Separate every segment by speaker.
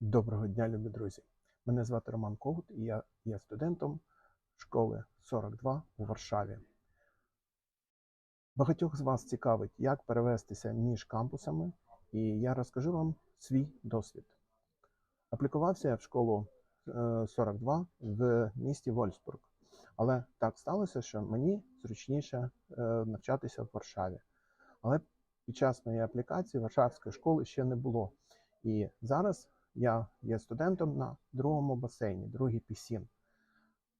Speaker 1: Доброго дня, любі друзі! Мене звати Роман Когут і я є студентом школи 42 у Варшаві. Багатьох з вас цікавить, як перевестися між кампусами, і я розкажу вам свій досвід. Аплікувався я в школу е, 42 в місті Вольсбург, але так сталося, що мені зручніше е, навчатися в Варшаві. Але під час моєї аплікації Варшавської школи ще не було. І зараз я є студентом на другому басейні, другий пісін.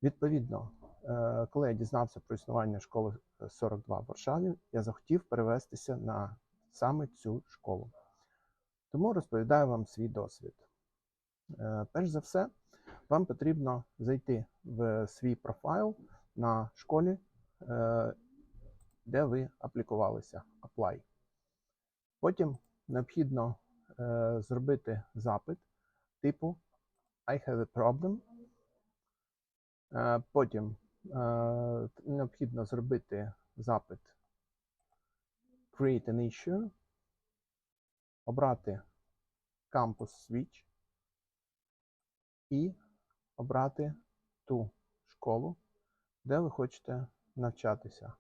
Speaker 1: Відповідно, е, коли я дізнався про існування школи 42 в Варшаві, я захотів перевестися на саме цю школу. Тому розповідаю вам свій досвід. Е, Перш за все, вам потрібно зайти в свій профайл на школі, е, де ви аплікувалися. Apply. Потім необхідно е, зробити запит типу I have a problem. Е, Потім е, необхідно зробити запит Create an issue, обрати Campus Switch і обрати ту школу, де ви хочете навчатися.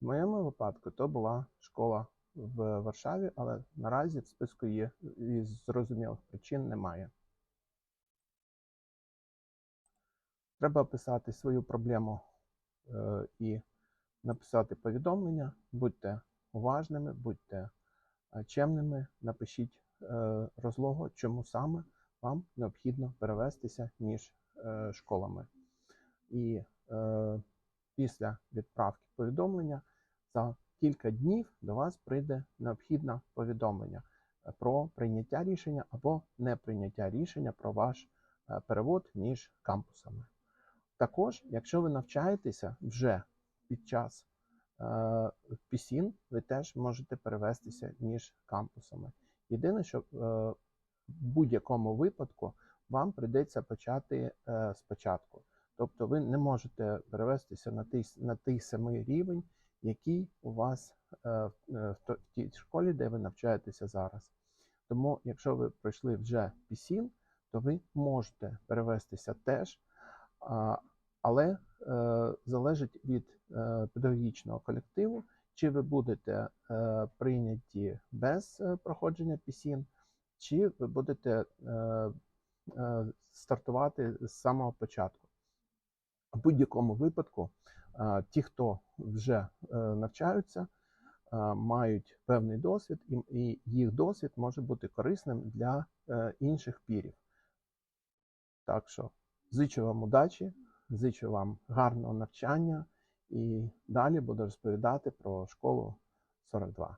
Speaker 1: В моєму випадку то була школа в Варшаві, але наразі в списку є із зрозумілих причин немає. Треба описати свою проблему е, і написати повідомлення. Будьте уважними, будьте е, чемними, напишіть е, розлогу, чому саме вам необхідно перевестися між школами. І після відправки повідомлення за кілька днів до вас прийде необхідне повідомлення е, про прийняття рішення або неприйняття рішення про ваш е, перевод між кампусами. Також, якщо ви навчаєтеся вже під час е, пісін, ви теж можете перевестися між кампусами. Єдине, що в будь-якому випадку вам прийдеться почати спочатку. Тобто ви не можете перевестися на той, на той самий рівень, який у вас е, в, е, в тій школі, де ви навчаєтеся зараз. Тому, якщо ви пройшли вже пісін, то ви можете перевестися теж, але е, залежить від педагогічного колективу, чи ви будете прийняті без проходження пісін, чи ви будете стартувати з самого початку. В будь-якому випадку, е, ті, хто вже е, навчаються, е, мають певний досвід, і, їх досвід може бути корисним для інших пірів. Так що зичу вам удачі, зичу вам гарного навчання і далі буду розповідати про школу 42.